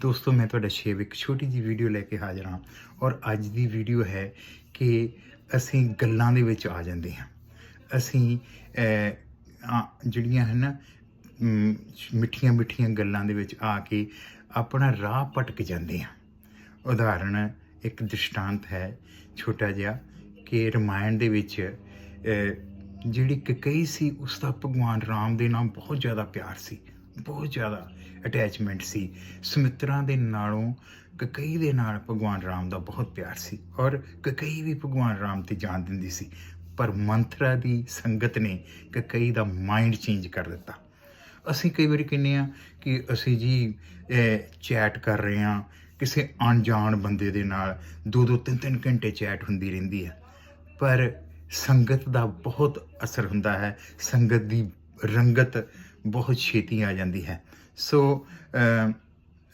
ਦੋਸਤੋ ਮੈਂ ਤੁਹਾਡਾ ਸ਼ੇਵ ਇੱਕ ਛੋਟੀ ਜਿਹੀ ਵੀਡੀਓ ਲੈ ਕੇ ਹਾਜ਼ਰ ਹਾਂ ਔਰ ਅੱਜ ਦੀ ਵੀਡੀਓ ਹੈ ਕਿ ਅਸੀਂ ਗੱਲਾਂ ਦੇ ਵਿੱਚ ਆ ਜਾਂਦੇ ਹਾਂ। ਅਸੀਂ ਆ, ਜਿਹੜੀਆਂ ਹਨ ਨਾ ਮਿੱਠੀਆਂ ਮਿੱਠੀਆਂ ਗੱਲਾਂ ਦੇ ਵਿੱਚ ਆ ਕੇ ਆਪਣਾ ਰਾਹ ਭਟਕ ਜਾਂਦੇ ਹਾਂ। ਉਦਾਹਰਣ ਇੱਕ ਦ੍ਰਿਸ਼ਟਾਂਤ ਹੈ ਛੋਟਾ ਜਿਹਾ ਕਿ ਰਮਾਇਣ ਦੇ ਵਿੱਚ ਜਿਹੜੀ ਕਕਈ ਸੀ ਉਸ ਦਾ ਭਗਵਾਨ ਰਾਮ ਦੇ ਨਾਲ ਬਹੁਤ ਜ਼ਿਆਦਾ ਪਿਆਰ ਸੀ। ਬਹੁਤ ਜ਼ਿਆਦਾ ਅਟੈਚਮੈਂਟ ਸੀ। ਸੁਮਿਤਰਾ ਦੇ ਨਾਲੋਂ ਕਕਈ ਦੇ ਨਾਲ ਭਗਵਾਨ ਰਾਮ ਦਾ ਬਹੁਤ ਪਿਆਰ ਸੀ ਔਰ ਕਕਈ ਵੀ ਭਗਵਾਨ ਰਾਮ ਤੇ ਜਾਣ ਦਿੰਦੀ ਸੀ। ਪਰ ਮੰਤਰਾ ਦੀ ਸੰਗਤ ਨੇ ਕਕਈ ਦਾ ਮਾਈਂਡ ਚੇਂਜ ਕਰ ਦਿੱਤਾ। ਅਸੀਂ ਕਈ ਵਾਰੀ ਕਹਿੰਦੇ ਆ ਕਿ ਅਸੀਂ ਜੀ ਚੈਟ ਕਰ ਰਹੇ ਹਾਂ, ਕਿਸੇ ਅਣਜਾਣ ਬੰਦੇ ਦੇ ਨਾਲ ਦੋ ਦੋ ਤਿੰਨ ਤਿੰਨ ਘੰਟੇ ਚੈਟ ਹੁੰਦੀ ਰਹਿੰਦੀ ਹੈ। ਪਰ ਸੰਗਤ ਦਾ ਬਹੁਤ ਅਸਰ ਹੁੰਦਾ ਹੈ। ਸੰਗਤ ਦੀ ਰੰਗਤ ਬਹੁਤ ਛੇਤੀ ਆ ਜਾਂਦੀ ਹੈ ਸੋ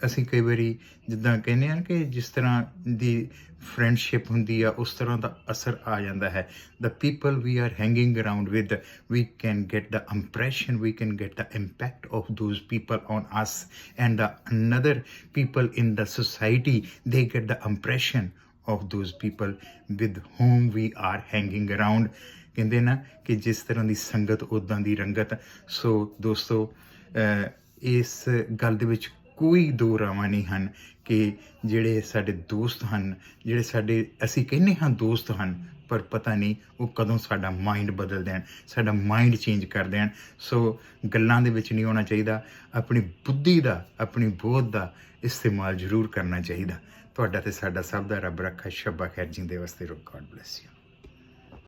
ਅਸੀਂ ਕਈ ਵਾਰੀ ਜਿੱਦਾਂ ਕਹਿੰਦੇ ਆ ਕਿ ਜਿਸ ਤਰ੍ਹਾਂ ਦੀ ਫਰੈਂਡਸ਼ਿਪ ਹੁੰਦੀ ਆ ਉਸ ਤਰ੍ਹਾਂ ਦਾ ਅਸਰ ਆ ਜਾਂਦਾ ਹੈ the people we are hanging around with we can get the impression we can get the impact of those people on us and the another people in the society they get the impression of those people with whom we are hanging around. ਕਹਿੰਦੇ ਨਾ ਕਿ ਜਿਸ ਤਰ੍ਹਾਂ ਦੀ ਸੰਗਤ ਉਦਾਂ ਦੀ ਰੰਗਤ। ਸੋ ਦੋਸਤੋ ਇਸ ਗੱਲ ਦੇ ਵਿੱਚ ਕੋਈ ਦੋ ਰਾਵਾਂ ਨਹੀਂ ਹਨ ਕਿ ਜਿਹੜੇ ਸਾਡੇ ਦੋਸਤ ਹਨ, ਜਿਹੜੇ ਸਾਡੇ ਅਸੀਂ ਕਹਿੰਦੇ ਹਾਂ ਦੋਸਤ ਹਨ ਪਰ ਪਤਾ ਨਹੀਂ ਉਹ ਕਦੋਂ ਸਾਡਾ ਮਾਈਂਡ ਬਦਲ ਦੇਣ ਸਾਡਾ ਮਾਈਂਡ ਚੇਂਜ ਕਰ ਦੇਣ ਸੋ ਗੱਲਾਂ ਦੇ ਵਿੱਚ ਨਹੀਂ ਹੋਣਾ ਚਾਹੀਦਾ। ਆਪਣੀ ਬੁੱਧੀ ਦਾ, ਆਪਣੀ ਬੋਧ ਦਾ ਇਸਤੇਮਾਲ ਜ਼ਰੂਰ ਕਰਨਾ ਚਾਹੀਦਾ। ਤੁਹਾਡਾ ਤੇ ਸਾਡਾ ਸਭ ਦਾ ਰੱਬ ਰੱਖਾ, ਸ਼ੱਬਾ ਖੈਰ ਜਿੰਦੇ ਵਾਸਤੇ ਰੋ ਗॉड ਬlesਸ ਯੂ